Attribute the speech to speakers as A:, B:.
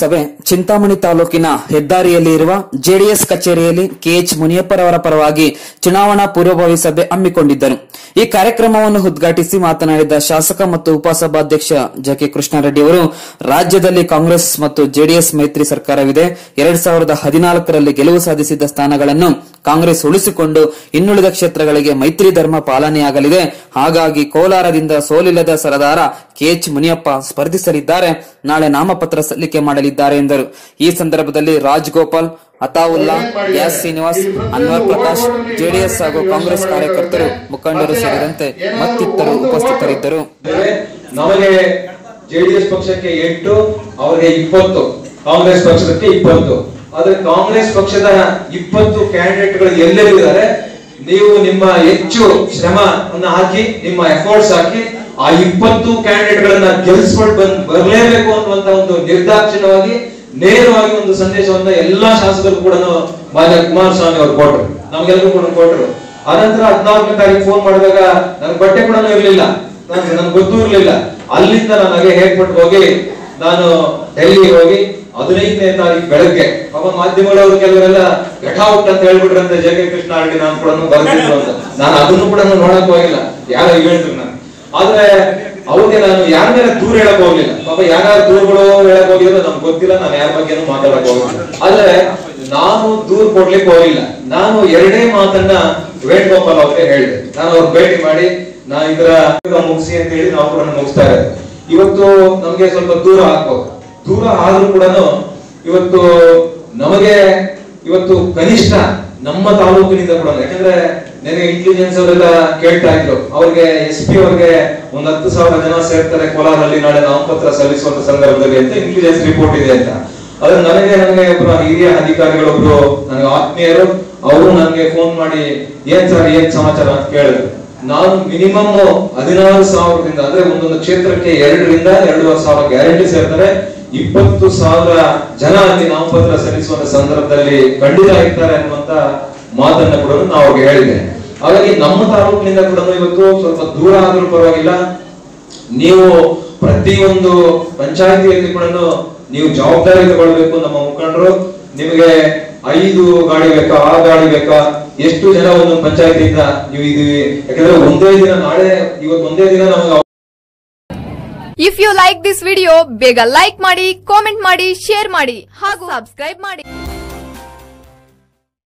A: ಸಭೆ ಚಿಂತಾಮಣಿ ತಾಲೂಕಿನ ಹೆದ್ದಾರಿಯಲ್ಲಿ ಇರುವ ಜೆಡಿಎಸ್ ಕಚೇರಿಯಲ್ಲಿ ಕೆಎಚ್ ಮುನಿಯಪ್ಪರವರ ಪರವಾಗಿ ಚುನಾವಣಾ ಪೂರ್ವಭಾವಿ ಸಭೆ ಹಮ್ಮಿಕೊಂಡಿದ್ದರು. ಈ ಕಾರ್ಯಕ್ರಮವನ್ನು ಉದ್ಘಾಟಿಸಿ ಮಾತನಾಡಿದ ಶಾಸಕ ಮತ್ತು ಉಪಸಭಾಧ್ಯಕ್ಷ ಜಕೆ ಕೃಷ್ಣಾರೆಡ್ಡಿ ಅವರು, ರಾಜ್ಯದಲ್ಲಿ ಕಾಂಗ್ರೆಸ್ ಮತ್ತು ಜೆಡಿಎಸ್ ಮೈತ್ರಿ ಸರ್ಕಾರವಿದೆ, ಎರಡ್ ಸಾವಿರದ ಹದಿನಾಲ್ಕರಲ್ಲಿ ಗೆಲುವು ಸಾಧಿಸಿದ್ದ ಸ್ಥಾನಗಳನ್ನು ಕಾಂಗ್ರೆಸ್ ಉಳಿಸಿಕೊಂಡು ಇನ್ನುಳಿದ ಕ್ಷೇತ್ರಗಳಿಗೆ ಮೈತ್ರಿ ಧರ್ಮ ಪಾಲನೆಯಾಗಲಿದೆ. ಹಾಗಾಗಿ ಕೋಲಾರದಿಂದ ಸೋಲಿಲ್ಲದ ಸರದಾರ ಕೆಎಚ್ ಮುನಿಯಪ್ಪ ಸ್ಪರ್ಧಿಸಲಿದ್ದಾರೆ. ನಾಳೆ ನಾಮಪತ್ರ ಸಲ್ಲಿಕೆ ಮಾಡಲಿದ್ದಾರೆ ಎಂದರು. ಈ ಸಂದರ್ಭದಲ್ಲಿ Rajgopal, Ataulla, S Srinivas, Anwar Prakash, J D S ಹಾಗೂ ಕಾಂಗ್ರೆಸ್ ಕಾರ್ಯಕರ್ತರು ಮುಖಂಡರು ಸೇರಿದಂತೆ ಮತ್ತಿತರರು ಉಪಸ್ಥಿತರಿದ್ದರು.
B: ಜೆಡಿಎಸ್ ಪಕ್ಷಕ್ಕೆ ಎಂಟು, ಅವರಿಗೆ ಇಪ್ಪತ್ತು, ಕಾಂಗ್ರೆಸ್ ಪಕ್ಷಕ್ಕೆ ಇಪ್ಪತ್ತು. ಆದ್ರೆ ಕಾಂಗ್ರೆಸ್ ಪಕ್ಷದ ಇಪ್ಪತ್ತು ಕ್ಯಾಂಡಿಡೇಟ್ಗಳು ಎಲ್ಲೆಲ್ಲಿದ್ದಾರೆ? ನೀವು ನಿಮ್ಮ ಹೆಚ್ಚು ಶ್ರಮವನ್ನು ಹಾಕಿ, ನಿಮ್ಮ ಎಫರ್ಟ್ಸ್ ಹಾಕಿ ಆ ಇಪ್ಪತ್ತು ಕ್ಯಾಂಡಿಡೇಟ್ ಗಳನ್ನ ಗೆಲ್ಸ್ಕೊಂಡು ಬಂದ್ ಬರಲೇಬೇಕು ಅನ್ನುವಂತ ಒಂದು ನಿರ್ದಾಕ್ಷಿಣ್ಯವಾಗಿ, ನೇರವಾಗಿ ಒಂದು ಸಂದೇಶವನ್ನ ಎಲ್ಲಾ ಶಾಸಕರು ಕೂಡ ಮಾನ್ಯ ಕುಮಾರಸ್ವಾಮಿ ಅವರು ಕೊಟ್ಟರು ನಮ್ಗೆಲ್ಲರೂ ಕೂಡ ಕೊಟ್ಟರು ಅನಂತರ ಹದಿನಾಲ್ಕನೇ ತಾರೀಕು ಫೋನ್ ಮಾಡಿದಾಗ ನನ್ ಬಟ್ಟೆ ಕೂಡ ಇರ್ಲಿಲ್ಲ. ನನ್ಗೆ ಗೊತ್ತೂ ಇರ್ಲಿಲ್ಲ. ಅಲ್ಲಿಂದ ನಾನು ಹಾಗೆ ಹೋಗಿ, ನಾನು ಡೆಲ್ಲಿ ಹೋಗಿ ಹದಿನೈದನೇ ತಾರೀಕು ಬೆಳಗ್ಗೆ. ಪಾಪ ಮಾಧ್ಯಮಗಳವರು ಕೆಲವರೆಲ್ಲ ಘಟಾವುಟ್ ಅಂತ ಹೇಳ್ಬಿಟ್ರಂತೆ, ಜೆ ಕೆ ಕೃಷ್ಣ ರೆಡ್ಡಿ ನಾನು ಕೂಡ ಬರ್ತಿದ್ರು ಅಂತ. ನಾನು ಅದನ್ನು ಕೂಡ ನೋಡಕ್ ಹೋಗಿಲ್ಲ. ಯಾರೋ ಹೇಳಿದ್ರು ನಾನು ಆದ್ರೆ, ಅವ್ರಿಗೆ ನಾನು ಯಾರ ಮೇಲೆ ದೂರ ಹೇಳಕ್ ಹೋಗ್ಲಿಲ್ಲ. ಪಾಪ ಯಾರು ದೂರುಗಳು ಹೇಳಕ್ ಹೋಗಿದ್ರೆ ನಮ್ಗೆ ಗೊತ್ತಿಲ್ಲ, ನಾನು ಯಾರ ಬಗ್ಗೆನೂ ಮಾತಾಡಕ್ ಹೋಗಿಲ್ಲ. ಆದ್ರೆ, ನಾನು ದೂರ್ ಕೊಡ್ಲಿಕ್ಕೆ ಹೋಗಿಲ್ಲ. ನಾನು ಎರಡೇ ಮಾತನ್ನ ವೇಣುಗೋಪಾಲ್ ಅವ್ರಿಗೆ ಹೇಳಿದೆ. ನಾನು ಅವ್ರ ಭೇಟಿ ಮಾಡಿ, ನಾ ಇದರ ಮುಗಿಸಿ ಅಂತ ಹೇಳಿ ನಾವು ಕೂಡ ಮುಗಿಸ್ತಾ ಇರೋದು. ಇವತ್ತು ನಮ್ಗೆ ಸ್ವಲ್ಪ ದೂರ ಆಗ್ಬೋದು ದೂರ ಆದ್ರೂ ಕೂಡ ಇವತ್ತು ನಮಗೆ ಇವತ್ತು ಕನಿಷ್ಠ ನಮ್ಮ ತಾಲೂಕಿನಿಂದ ಕೂಡ ಯಾಕಂದ್ರೆ ನನಗೆ ಇಂಟೆಲಿಜೆನ್ಸ್ ಅವರೆಲ್ಲ ಕೇಳ್ತಾ ಇದ್ರು. ಅವ್ರಿಗೆ ಎಸ್ ಪಿ ಅವ್ರಿಗೆ ಒಂದ್ ಹತ್ತು ಸಾವಿರ ಜನ ಸೇರ್ತಾರೆ ಕೋಲಾರಲ್ಲಿ ನಾಳೆ ನಾಮಪತ್ರ ಸಲ್ಲಿಸುವಂತ ಸಂದರ್ಭದಲ್ಲಿ ಅಂತ ಇಂಟೆಲಿಜೆನ್ಸ್ ರಿಪೋರ್ಟ್ ಇದೆ ಅಂತ. ಅದ್ರ ನನಗೆ ನನಗೆ ಒಬ್ಬರು ಹಿರಿಯ ಅಧಿಕಾರಿಗಳೊಬ್ರು, ನನಗೆ ಆತ್ಮೀಯರು, ಅವರು ನನಗೆ ಫೋನ್ ಮಾಡಿ ಏನ್ ಸರ್, ಏನ್ ಸಮಾಚಾರ ಅಂತ ಕೇಳಿದ್ರು. ನಾನು ಮಿನಿಮಮ್ ಹದಿನಾರು ಸಾವಿರದಿಂದ, ಅಂದ್ರೆ ಒಂದೊಂದು ಕ್ಷೇತ್ರಕ್ಕೆ ಎರಡರಿಂದ ಎರಡೂವರೆ ಸಾವಿರ ಗ್ಯಾರಂಟಿ ಸೇರ್ತಾರೆ. ಇಪ್ಪತ್ತು ಸಾವಿರ ಜನ ಅಲ್ಲಿ ನಾಮಪತ್ರ ಸಲ್ಲಿಸುವಂತ ಸಂದರ್ಭದಲ್ಲಿ ಖಂಡಿತ ಇರ್ತಾರೆ ಅನ್ನುವಂತ ಮಾತನ್ನ ಕೂಡ ನಾವು ಹೇಳಿದೆ ಹಾಗಾಗಿ ನಮ್ಮ ತಾಲೂಕಿನಿಂದ ಕೂಡ ಇವತ್ತು ಸ್ವಲ್ಪ ದೂರ ಆದ್ರೂ ಪರವಾಗಿಲ್ಲ. ನೀವು ಪ್ರತಿಯೊಂದು ಪಂಚಾಯತಿಯಲ್ಲಿ ಕೂಡ ನೀವು ಜವಾಬ್ದಾರಿ ತಗೊಳ್ಬೇಕು ನಮ್ಮ ಮುಖಂಡರು. ನಿಮಗೆ ಐದು ಗಾಡಿ ಬೇಕಾ ಆ ಗಾಡಿ ಬೇಕಾ, ಎಷ್ಟು ಜನ ಒಂದೊಂದು ಪಂಚಾಯತಿಯಿಂದ ನೀವು ಇದೀವಿ. ಯಾಕಂದ್ರೆ ಒಂದೇ ದಿನ ನಾಳೆ, ಇವತ್ತು ಒಂದೇ ದಿನ ನಮಗೆ
C: if you like this video ಬೇಗ ಲೈಕ್ ಮಾಡಿ ಕಾಮೆಂಟ್ ಮಾಡಿ ಶೇರ್ ಮಾಡಿ ಹಾಗೂ ಸಬ್ಸ್ಕ್ರೈಬ್ ಮಾಡಿ.